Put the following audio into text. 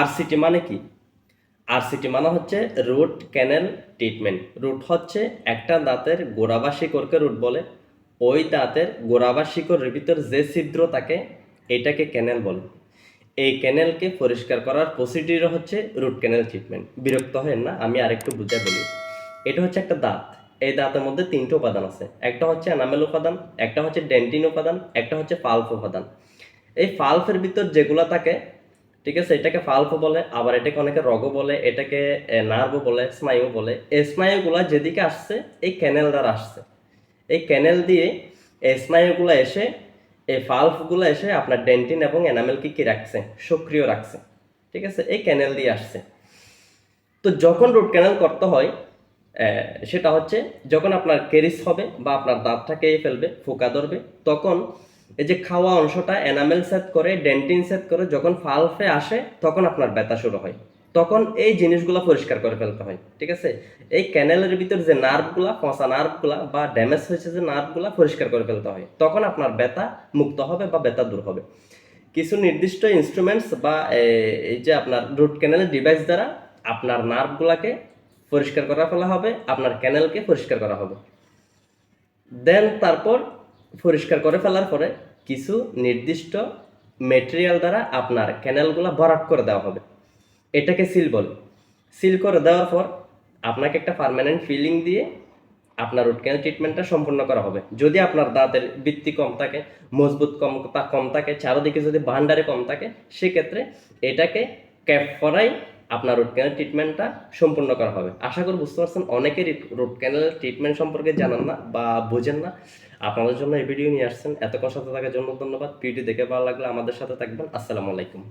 RCT মানে কি? RCT মানে হচ্ছে রুট ক্যানেল ট্রিটমেন্ট রুট হচ্ছে একটা দাঁতের গোড়া বা শিকড়কে রুট বলে। ওই দাঁতের গোড়া বা শিকড়ের ভিতর যে ছিদ্র থাকে, এটাকে ক্যানেল বলে। এই ক্যানেলকে পরিষ্কার করার প্রসিডিউর হচ্ছে রুট ক্যানেল ট্রিটমেন্ট বিরক্ত হয় না, আমি আরেকটু বুঝে বলি। এটা হচ্ছে একটা দাঁত। এই দাঁতের মধ্যে তিনটে উপাদান আছে। একটা হচ্ছে এনামেল উপাদান, একটা হচ্ছে ডেন্টিন উপাদান, একটা হচ্ছে পাল্প উপাদান। এই পাল্পের ভিতর যেগুলো থাকে ঠিক আছে, এটাকে পাল্প বলে, আবার এটাকে অনেকে রগ বলে, এটাকে নার্ভ বলে স্নায়ু বলে। এই স্নায়ুগুলা যেদিকে আসছে, এই ক্যানেল দ্বারা আসছে। এই ক্যানেল দিয়ে এই স্নায়ুগুলো এসে এই পাল্পগুলো এসে আপনার ডেন্টিন এবং এনামেলকে কি রাখছে? সক্রিয় রাখছে। ঠিক আছে, এই ক্যানেল দিয়ে আসছে। তো যখন রুট ক্যানেল করতে হয় সেটা হচ্ছে যখন আপনার কেরিস হবে বা আপনার দাঁতটা খেয়ে ফেলবে, ফোকা ধরবে, তখন এই যে খাওয়া অংশটা এনামেল সেট করে ডেন্টিন সেট করে যখন ফালফে আসে, তখন আপনার ব্যথা শুরু হয়। তখন এই জিনিসগুলো পরিষ্কার করে ফেলতে হয়, ঠিক আছে? এই ক্যানেলের ভিতর যে নার্ভগুলা পচা নার্ভগুলা বা ড্যামেজ হয়েছে যে নার্ভগুলা পরিষ্কার করে ফেলতে হয়, তখন আপনার ব্যথা মুক্ত হবে বা ব্যথা দূর হবে। কিছু নির্দিষ্ট ইনস্ট্রুমেন্টস বা এই যে আপনার রুট ক্যানেলের ডিভাইস দ্বারা আপনার নার্ভগুলাকে পরিষ্কার করা ফেলা হবে, আপনার ক্যানেলকে পরিষ্কার করা হবে। দেন তারপর পরিষ্কার করে ফেলার পরে কিছু নির্দিষ্ট মেটেরিয়াল দ্বারা আপনার ক্যানেলগুলো ভরাট করে দেওয়া হবে। এটাকে সিল বলে। সিল করে দেওয়ার পর আপনাকে একটা পার্মানেন্ট ফিলিং দিয়ে আপনার রুট ক্যানেল ট্রিটমেন্টটা সম্পূর্ণ করা হবে। যদি আপনার দাঁতের বৃত্তি কম থাকে, মজবুত কম কম থাকে, চারদিকে যদি ভান্ডারে কম থাকে, সেক্ষেত্রে এটাকে ক্যাপ করাই আপনার রুট ক্যানেল ট্রিটমেন্টটা সম্পূর্ণ করা হবে। আশা করি বুঝতে পারছেন অনেকেরই রুট ক্যানেল ট্রিটমেন্ট সম্পর্কে জানান না বা বোঝেন না। আপনাদের জন্য এই ভিডিও নিয়ে আসছেন। এতক্ষণ সাথে থাকার জন্য ধন্যবাদ। ভিডিও দেখে ভালো লাগলে আমাদের সাথে থাকবেন। আসসালামু আলাইকুম।